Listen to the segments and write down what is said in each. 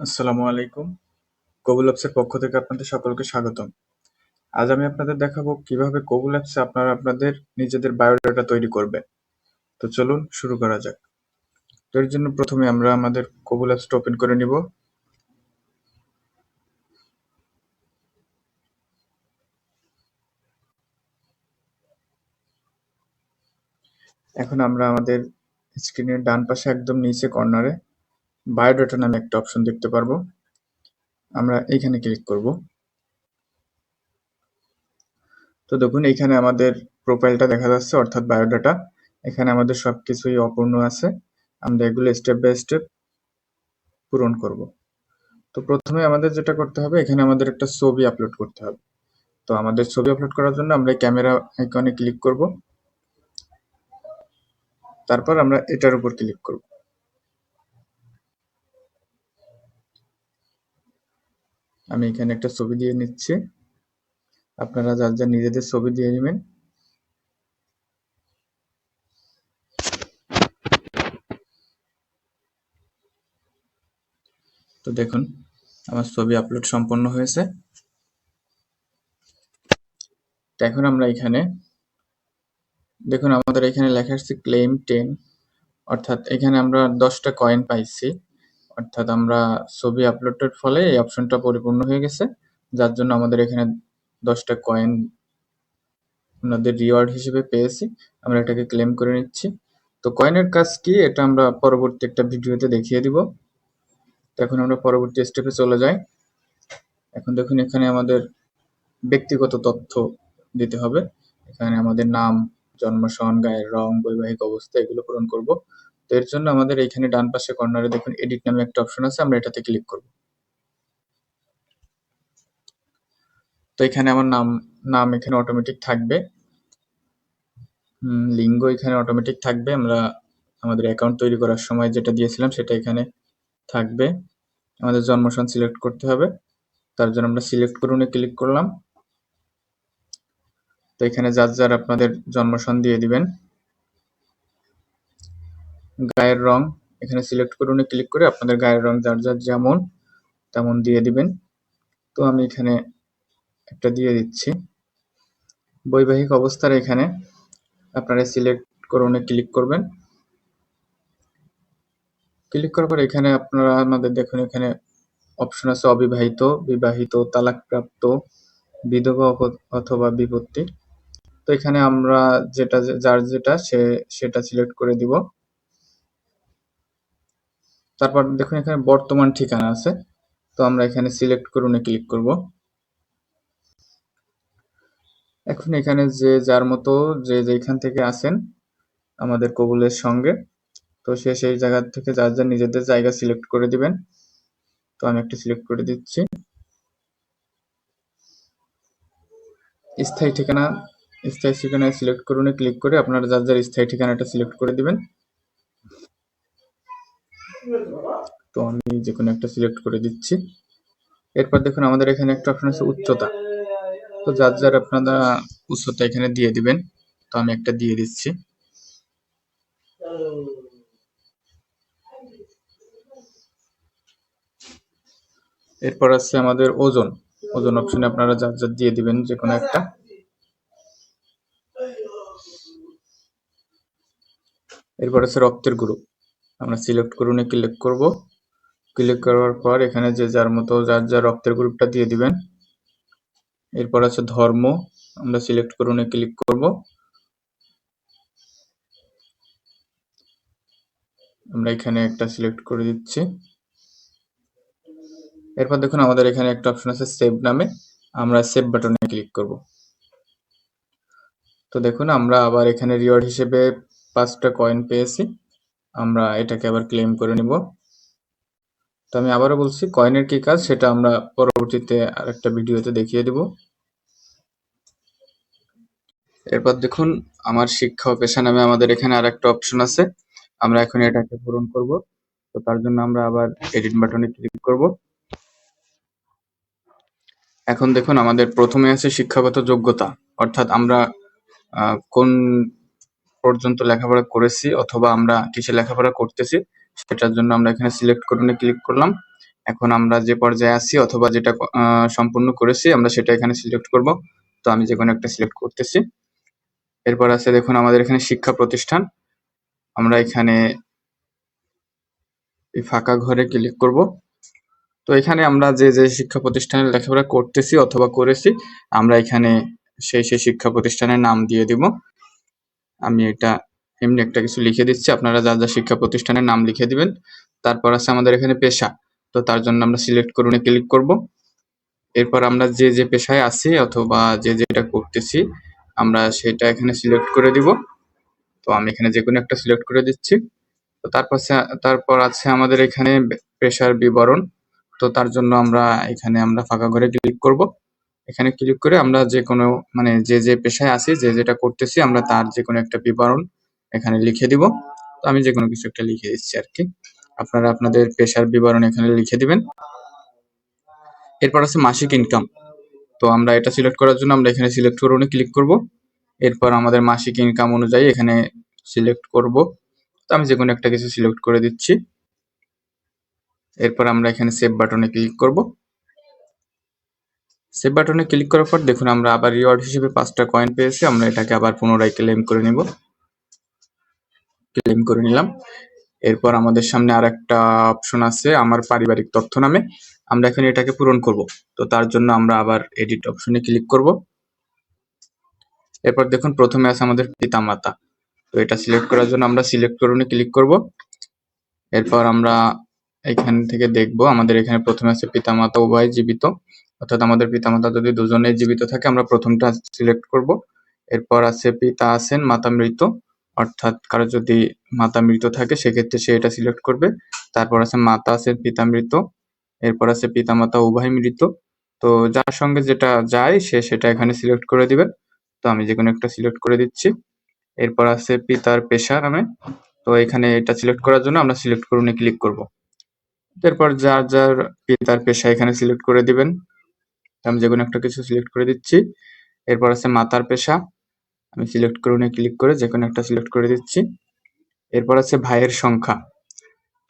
আসসালামু আলাইকুম। কবুল অ্যাপসের পক্ষ থেকে আপনাদের সকলকে স্বাগতম। আজ আমি আপনাদের দেখাবো কীভাবে কবুল অ্যাপসে আপনারা আপনাদের নিজেদের বায়োডাটা তৈরি করবেন। তো চলুন শুরু করা যাক। তো এর জন্য প্রথমে আমরা আমাদের কবুল অ্যাপসটা ওপেন করে নিব। এখন আমরা আমাদের স্ক্রিনের ডান পাশে একদম নিচে কর্নারে বায়োডাটা নামে একটা অপশন দেখতে পারব। আমরা এইখানে ক্লিক করব। তো দেখুন এইখানে আমাদের প্রোফাইলটা দেখা যাচ্ছে, অর্থাৎ বায়োডাটা এখানে আমাদের সবকিছুই অপূর্ণ আছে। আমরা এগুলো স্টেপ বাই স্টেপ পূরণ করব। তো প্রথমে আমাদের যেটা করতে হবে, এখানে আমাদের একটা ছবি আপলোড করতে হবে। তো আমাদের ছবি আপলোড করার জন্য আমরা ক্যামেরা আইকনে ক্লিক করব। তারপর আমরা এটার উপর ক্লিক করব। আমি এখানে একটা ছবি দিয়ে নিচ্ছি। আপনারা যার যার নিজেদের ছবি দিয়ে নেবেন। তো দেখুন, আমার ছবি আপলোড সম্পন্ন হয়েছে। এখন আমরা এখানে, দেখুন আমাদের এখানে লেখা আসছে ক্লেম টেন অর্থাৎ এখানে আমরা দশটা কয়েন পাইছি। অর্থাৎ আমরা ছবি আপলোডের ফলে এই অপশনটা পরিপূর্ণ হয়ে গেছে, যার জন্য আমাদের এখানে দশটা কয়েন আপনাদের রিওয়ার্ড হিসেবে পেয়েছি, আমরা এটাকে ক্লেম করে নিচ্ছি। তো কয়েনের কাজ কি? এটা আমরা পরবর্তী একটা ভিডিওতে দেখিয়ে দিব। এখন আমরা পরবর্তী স্টেপে চলে যাই। এখন দেখুন, এখানে আমাদের ব্যক্তিগত তথ্য দিতে হবে। এখানে আমাদের নাম, জন্ম সন গায়ের রং, বৈবাহিক অবস্থা এগুলো পূরণ করব। তো এর জন্য আমাদের এইখানে ডান পাশে কর্নারে দেখুন এডিট নামে একটা অপশন আছে, আমরা এটাতে ক্লিক করব। তো এখানে আমার নাম নাম এখানে অটোমেটিক থাকবে। লিঙ্গ এখানে অটোমেটিক থাকবে। আমরা আমাদের অ্যাকাউন্ট তৈরি করার সময় যেটা দিয়েছিলাম সেটা এখানে থাকবে। আমাদের জন্মসন সিলেক্ট করতে হবে। তার জন্য আমরা সিলেক্ট করুনে ক্লিক করলাম। তো এখানে যার যার আপনাদের জন্মসন দিয়ে দিবেন। গায়ের রং। এখানে সিলেক্ট করুন ক্লিক করে আপনাদের গায়ের রং যার যার যেমন তেমন দিয়ে দিবেন। তো আমি এখানে একটা দিয়ে দিচ্ছি। বৈবাহিক অবস্থার এখানে আপনারা সিলেক্ট করুনে ক্লিক করবেন। ক্লিক করার পর এখানে আপনারা আমাদের দেখুন এখানে অপশন আছে অবিবাহিত, বিবাহিত, তালাকপ্রাপ্ত, বিধবা অথবা বিপত্তি। তো এখানে আমরা যেটা যার যেটা সে সেটা সিলেক্ট করে দিব। তারপর দেখুন এখানে বর্তমান ঠিকানা আছে। তো আমরা এখানে সিলেক্ট করুন ক্লিক করব। এখন এখানে যে যার মতো যে যেখান থেকে আসেন আমাদের কবুলের সঙ্গে, তো সে সেই জায়গা থেকে যার যার নিজেদের জায়গা সিলেক্ট করে দিবেন। তো আমি একটা সিলেক্ট করে দিচ্ছি। স্থায়ী ঠিকানা, স্থায়ী ঠিকানায় সিলেক্ট করুন ক্লিক করে আপনারা যার যার স্থায়ী ঠিকানাটা সিলেক্ট করে দিবেন। তো আমি যে কোনো একটা সিলেক্ট করে দিচ্ছি। এরপর দেখুন, আমাদের এখানে একটা অপশন আছে উচ্চতা। তো যার যার আপনারা উচ্চতা এখানে দিয়ে দিবেন, তো আমি একটা দিয়ে দিচ্ছি। এরপর আছে আমাদের ওজন। ওজন অপশনে আপনারা যার যার দিয়ে দিবেন, যে কোনো একটা। এরপর আছে রক্তের গ্রুপ। আমরা সিলেক্ট করুন ক্লিক করব। ক্লিক করার পর এখানে যে যার মতো যার যার রক্তের গ্রুপটা দিয়ে দিবেন। এরপর আছে ধর্ম, আমরা সিলেক্ট করুন এ ক্লিক করব। আমরা এখানে একটা সিলেক্ট করে দিচ্ছি। এরপর দেখুন আমাদের এখানে একটা অপশন আছে সেভ নামে। আমরা সেভ বাটনে ক্লিক করব। তো দেখুন আমরা আবার এখানে রিওয়ার্ড হিসেবে পাঁচটা কয়েন পেয়েছি। আমরা এটাকে আবার ক্লেম করে নিব। তো আমি আবারও বলছি কয়েনের কি কাজ সেটা আমরা পরবর্তীতে আরেকটা ভিডিওতে দেখিয়ে দেব। এরপর দেখুন, আমার শিক্ষা ও পেশা নামে আমাদের এখানে আরেকটা অপশন আছে। আমরা এখন এটাকে পূরণ করব। তো তার জন্য আমরা আবার এডিট বাটনে ক্লিক করব। এখন দেখুন, আমাদের প্রথমে আছে শিক্ষাগত যোগ্যতা। অর্থাৎ আমরা কোন পর্যন্ত লেখাপড়া করেছি অথবা আমরা কিসে লেখাপড়া করতেছি, সেটার জন্য আমরা এখানে সিলেক্ট করে ক্লিক করলাম। এখন আমরা যে পর্যায়ে আছি অথবা যেটা সম্পূর্ণ করেছি, আমরা সেটা এখানে সিলেক্ট করব। তো আমি যে কোনো একটা সিলেক্ট করতেছি। এরপর আছে দেখুন আমাদের এখানে শিক্ষা প্রতিষ্ঠান। আমরা এখানে এই ফাঁকা ঘরে ক্লিক করব। তো এখানে আমরা যে যে শিক্ষা প্রতিষ্ঠানে লেখাপড়া করতেছি অথবা করেছি, আমরা এখানে সেই সেই শিক্ষা প্রতিষ্ঠানের নাম দিয়ে দিব। এটা এমনি একটা কিছু লিখে দিচ্ছি। আপনারা যা যা শিক্ষা প্রতিষ্ঠানের নাম লিখে দিবেন। তারপর আছে আমাদের এখানে পেশা। তো তার জন্য আমরা সিলেক্ট করুন ক্লিক করব। এরপর আমরা যে যে পেশায় আছি অথবা যে যেটা করতেছি, আমরা সেটা এখানে সিলেক্ট করে দিব। তো আমি এখানে যে কোনো একটা সিলেক্ট করে দিচ্ছি। তো তারপর তারপর আছে আমাদের এখানে পেশার বিবরণ। তো তার জন্য আমরা এখানে আমরা ফাঁকা ঘরে ক্লিক করব। এখানে ক্লিক করে আমরা যে কোনো মানে যে যে পেশায় আছি, যে যেটা করতেছি, আমরা তার যে কোনো একটা বিবরণ এখানে লিখে দিব। তো আমি যে কোনো কিছু একটা লিখে দিচ্ছি আর কি। আপনারা আপনাদের পেশার বিবরণ এখানে লিখে দিবেন। এরপর আছে মাসিক ইনকাম তো আমরা এটা সিলেক্ট করার জন্য আমরা এখানে সিলেক্ট করুনে ক্লিক করব। এরপর আমাদের মাসিক ইনকাম অনুযায়ী এখানে সিলেক্ট করব। তো আমি যে কোনো একটা কিছু সিলেক্ট করে দিচ্ছি। এরপর আমরা এখানে সেভ বাটনে ক্লিক করব। সেভ বাটনে ক্লিক করার পর দেখুন আমরা আবার রিওয়ার্ড হিসেবে পাঁচটা কয়েন পেয়েছি, আমরা এটাকে আবার পুনরায় ক্লেম করে নিব। ক্লেম করে নিলাম। এরপর আমাদের সামনে আর একটা অপশন আছে আমার পারিবারিক তথ্য নামে। আমরা এখানে এটাকে পূরণ করব। তো তার জন্য আমরা আবার এডিট অপশনে ক্লিক করব। এরপর দেখুন প্রথমে আছে আমাদের পিতামাতা। তো এটা সিলেক্ট করার জন্য আমরা সিলেক্ট করুনে ক্লিক করব। এরপর আমরা এখান থেকে দেখব, আমাদের এখানে প্রথমে আছে পিতামাতা, উভয় জীবিত। অর্থাৎ আমাদের পিতামাতা যদি দুজনে জীবিত থাকে, আমরা প্রথমটা সিলেক্ট করব। এরপর আছে পিতা আছেন, মাতা মৃত। অর্থাৎ কারও যদি মাতা মৃত থাকে, সেক্ষেত্রে সে এটা সিলেক্ট করবে। তারপর আছে মাতা আছেন, পিতা মৃত। এরপর আছে পিতামাতা উভয় মৃত। তো যার সঙ্গে যেটা যায়, সে সেটা এখানে সিলেক্ট করে দিবে। তো আমি যে কোনো একটা সিলেক্ট করে দিচ্ছি। এরপর আছে পিতার পেশা নামে। তো এখানে এটা সিলেক্ট করার জন্য আমরা সিলেক্ট করুনে ক্লিক করব। এরপর যার যার পিতার পেশা এখানে সিলেক্ট করে দিবেন। আমি যে কোনো একটা কিছু সিলেক্ট করে দিচ্ছি। এরপর আছে মাতার পেশা। আমি সিলেক্ট করুনে ক্লিক করে যে কোনো একটা সিলেক্ট করে দিচ্ছি। এরপর আছে ভাইয়ের সংখ্যা।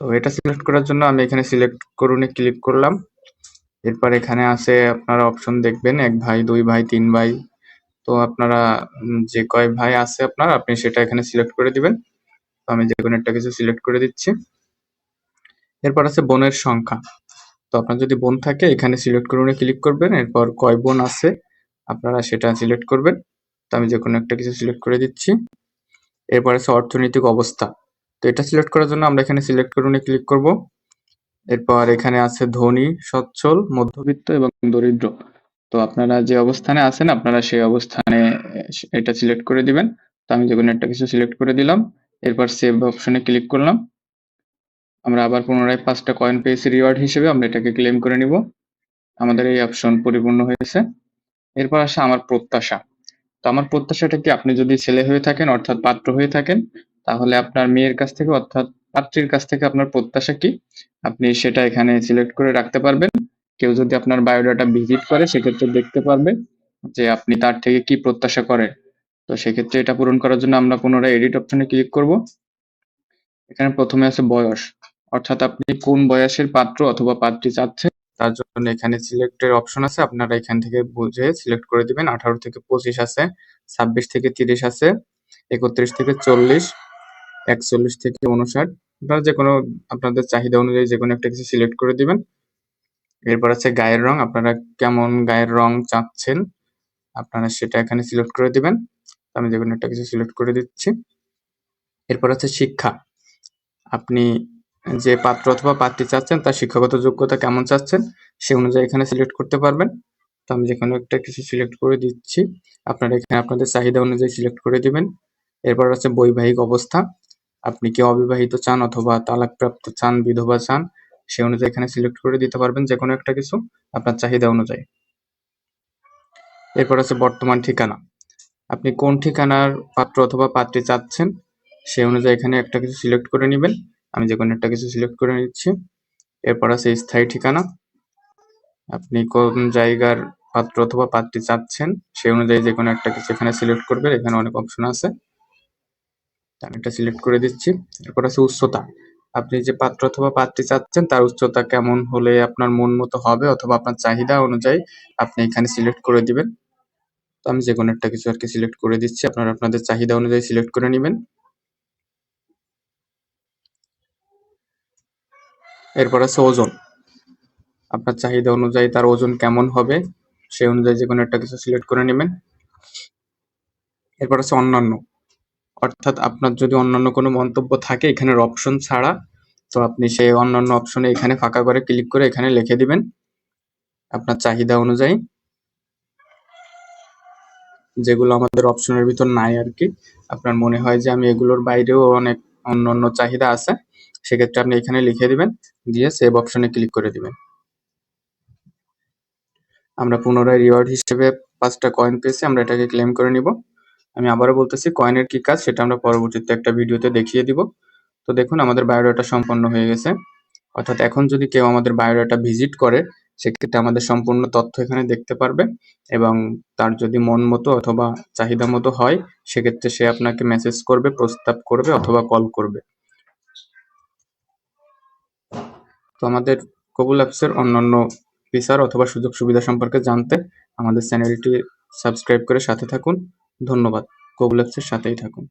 তো এটা সিলেক্ট করার জন্য আমি এখানে সিলেক্ট করুনে ক্লিক করলাম। এরপর এখানে আছে আপনারা অপশন দেখবেন, এক ভাই, দুই ভাই, তিন ভাই। তো আপনারা যে কয় ভাই আছে আপনার, আপনি সেটা এখানে সিলেক্ট করে দিবেন। তো আমি যে কোনো একটা কিছু সিলেক্ট করে দিচ্ছি। এরপর আছে বোনের সংখ্যা। তো আপনার যদি বোন থাকে, এখানে সিলেক্ট করুন ক্লিক করবেন, এরপর কয় বোন আছে, আপনারা সেটা সিলেক্ট করবেন। তো আমি যে কোনো একটা কিছু সিলেক্ট করে দিচ্ছি। এরপর আছে অর্থনৈতিক অবস্থা। তো এটা সিলেক্ট করার জন্য আমরা এখানে সিলেক্ট করুন ক্লিক করব। এরপর এখানে আছে ধনী, সচ্ছল, মধ্যবিত্ত এবং দরিদ্র। তো আপনারা যে অবস্থানে আছেন, আপনারা সেই অবস্থানে এটা সিলেক্ট করে দিবেন। তো আমি যে কোনো একটা কিছু সিলেক্ট করে দিলাম। এরপর সেভ অপশনে ক্লিক করলাম। আমরা আবার পুনরায় পাঁচটা কয়েন পেয়েছি রিওয়ার্ড হিসেবে, আমরা এটাকে ক্লেম করে নিব। আমাদের এই অপশন পরিপূর্ণ হয়েছে। এরপর আসে আমার প্রত্যাশা। তো আমার প্রত্যাশাটা কি? আপনি যদি ছেলে হয়ে থাকেন, অর্থাৎ পাত্র হয়ে থাকেন, তাহলে আপনার মেয়ের কাছ থেকে, অর্থাৎ পাত্রীর কাছ থেকে আপনার প্রত্যাশা কি? আপনি সেটা এখানে সিলেক্ট করে রাখতে পারবেন। কেউ যদি আপনার বায়োডাটা ভিজিট করে, সেক্ষেত্রে দেখতে পারবে যে আপনি তার থেকে কি প্রত্যাশা করেন তো সেক্ষেত্রে এটা পূরণ করার জন্য আমরা পুনরায় এডিট অপশনে ক্লিক করব। এখানে প্রথমে আছে বয়স। অর্থাৎ আপনি কোন বয়সের পাত্র অথবা পাত্রী চাচ্ছেন? তার জন্য এখানে সিলেক্টের অপশন আছে। আপনারা এখান থেকে বুঝে সিলেক্ট করে দিবেন। আঠারো থেকে পঁচিশ আছে, ছাব্বিশ থেকে তিরিশ আছে, একত্রিশ থেকে চল্লিশ, একচল্লিশ থেকে উনষাট। আপনারা যে কোনো আপনাদের চাহিদা অনুযায়ী যে কোনো একটা কিছু সিলেক্ট করে দিবেন। এরপর আছে গায়ের রং। আপনারা কেমন গায়ের রং চাচ্ছেন, আপনারা সেটা এখানে সিলেক্ট করে দিবেন। আমি যে কোনো একটা কিছু সিলেক্ট করে দিচ্ছি। এরপর আছে শিক্ষা। আপনি যে পাত্র অথবা পাত্রী চাচ্ছেন, তার শিক্ষাগত যোগ্যতা কেমন চাচ্ছেন, সে অনুযায়ী এখানে সিলেক্ট করতে পারবেন। তো আমি যেখানে একটা কিছু সিলেক্ট করে দিচ্ছি, আপনারা এখানে আপনাদের চাহিদা অনুযায়ী সিলেক্ট করে দিবেন। এরপর আছে বৈবাহিক অবস্থা। আপনি কি অবিবাহিত চান অথবা তালাকপ্রাপ্ত চান, বিধবা চান, সে অনুযায়ী এখানে সিলেক্ট করে দিতে পারবেন যে কোনো একটা কিছু আপনার চাহিদা অনুযায়ী। এরপর আছে বর্তমান ঠিকানা। আপনি কোন ঠিকানার পাত্র অথবা পাত্রী চাচ্ছেন, সে অনুযায়ী এখানে একটা কিছু সিলেক্ট করে নেবেন। আমি যে কোনো একটা কিছু সিলেক্ট করে নিচ্ছি। এরপর আছে স্থায়ী ঠিকানা। আপনি কোন জায়গার পাত্র অথবা পাত্রী চাচ্ছেন, সেই অনুযায়ী যে কোনো একটা কিছু এখানে সিলেক্ট করবেন, এখানে অনেক অপশন আছে। আমি এটা সিলেক্ট করে দিচ্ছি। এরপর আছে উচ্চতা। আপনি যে পাত্র অথবা পাত্রী চাচ্ছেন, তার উচ্চতা কেমন হলে আপনার মন মতো হবে অথবা আপনার চাহিদা অনুযায়ী আপনি এখানে সিলেক্ট করে দিবেন। তো আমি যে কোনো একটা কিছু আর কি সিলেক্ট করে দিচ্ছি। আপনারা আপনাদের চাহিদা অনুযায়ী সিলেক্ট করে নেবেন। এরপর আছে ওজন। আপনার চাহিদা অনুযায়ী তার ওজন কেমন হবে, সেই অনুযায়ী যে কোনো একটা কিছু সিলেক্ট করে নেবেন। এরপর আছে অন্যান্য। অর্থাৎ আপনার যদি অন্যান্য কোনো মন্তব্য থাকে এখানের অপশন ছাড়া, তো আপনি সেই অন্যান্য অপশনে এখানে ফাঁকা করে ক্লিক করে এখানে লিখে দিবেন আপনার চাহিদা অনুযায়ী। যেগুলো আমাদের অপশনের ভিতর নাই আর কি আপনার মনে হয় যে আমি এগুলোর বাইরেও অনেক অন্য অন্য চাহিদা আছে, সেক্ষেত্রে আপনি এখানে লিখে দিবেন, দিয়ে সেভ অপশনে ক্লিক করে দিবেন। আমরা পুনরায় রিওয়ার্ড হিসেবে পাঁচটা কয়েন পেয়েছি, আমরা এটাকে ক্লেম করে নিব। আমি আবারও বলতেছি কয়েনের কি কাজ সেটা আমরা পরবর্তীতে একটা ভিডিওতে দেখিয়ে দিব। তো দেখুন, আমাদের বায়োডাটা সম্পন্ন হয়ে গেছে। অর্থাৎ এখন যদি কেউ আমাদের বায়োডাটা ভিজিট করে সেক্ষেত্রে আমাদের সম্পূর্ণ তথ্য এখানে দেখতে পারবে এবং তার যদি মন মতো অথবা চাহিদা মতো হয়, সেক্ষেত্রে সে আপনাকে মেসেজ করবে, প্রস্তাব করবে অথবা কল করবে। তো আমাদের কবুল অ্যাপসের অন্যান্য ফিচার অথবা সুযোগ সুবিধা সম্পর্কে জানতে আমাদের চ্যানেলটি সাবস্ক্রাইব করে সাথে থাকুন। ধন্যবাদ। কবুল অ্যাপসের সাথেই থাকুন।